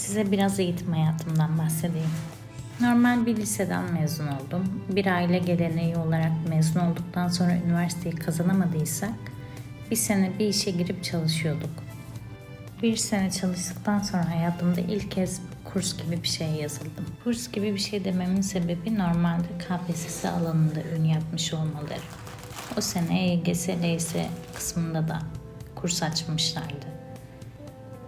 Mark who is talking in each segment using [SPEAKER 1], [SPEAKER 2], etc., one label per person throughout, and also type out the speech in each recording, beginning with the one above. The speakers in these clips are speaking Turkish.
[SPEAKER 1] Size biraz eğitim hayatımdan bahsedeyim. Normal bir liseden mezun oldum. Bir aile geleneği olarak mezun olduktan sonra üniversiteyi kazanamadıysak bir sene bir işe girip çalışıyorduk. Bir sene çalıştıktan sonra hayatımda ilk kez kurs gibi bir şeye yazıldım. Kurs gibi bir şey dememin sebebi normalde KPSS alanında ün yapmış olmaları. O sene E EGS, LYS kısmında da kurs açmışlardı.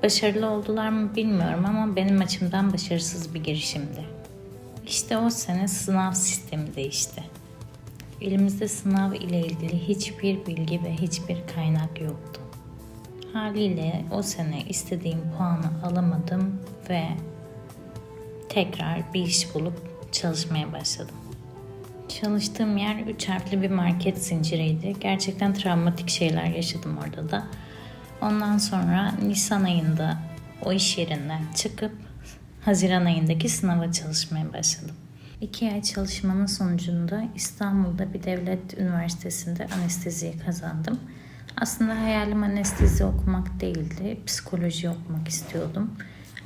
[SPEAKER 1] Başarılı oldular mı bilmiyorum ama benim açımdan başarısız bir girişimdi. İşte o sene sınav sistemi değişti. Elimizde sınav ile ilgili hiçbir bilgi ve hiçbir kaynak yoktu. Haliyle o sene istediğim puanı alamadım ve tekrar bir iş bulup çalışmaya başladım. Çalıştığım yer 3 harfli bir market zinciriydi. Gerçekten travmatik şeyler yaşadım orada da. Ondan sonra Nisan ayında o iş yerinden çıkıp Haziran ayındaki sınava çalışmaya başladım. İki ay çalışmanın sonucunda İstanbul'da bir devlet üniversitesinde anesteziyi kazandım. Aslında hayalim anestezi okumak değildi. Psikoloji okumak istiyordum.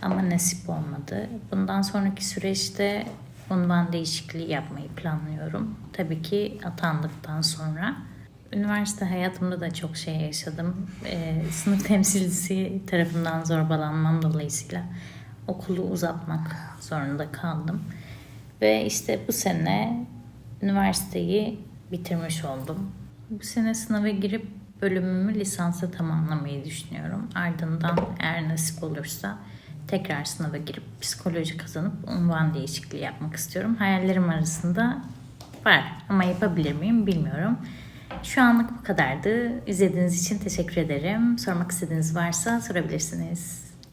[SPEAKER 1] Ama nasip olmadı. Bundan sonraki süreçte unvan değişikliği yapmayı planlıyorum. Tabii ki atandıktan sonra. Üniversite hayatımda da çok şey yaşadım. Ee, sınıf temsilcisi tarafından zorbalanmam dolayısıyla okulu uzatmak zorunda kaldım. Ve işte bu sene üniversiteyi bitirmiş oldum. Bu sene sınava girip bölümümü lisansa tamamlamayı düşünüyorum. Ardından eğer nasip olursa tekrar sınava girip psikoloji kazanıp unvan değişikliği yapmak istiyorum. Hayallerim arasında var ama yapabilir miyim bilmiyorum. Şu anlık bu kadardı. İzlediğiniz için teşekkür ederim. Sormak istediğiniz varsa sorabilirsiniz.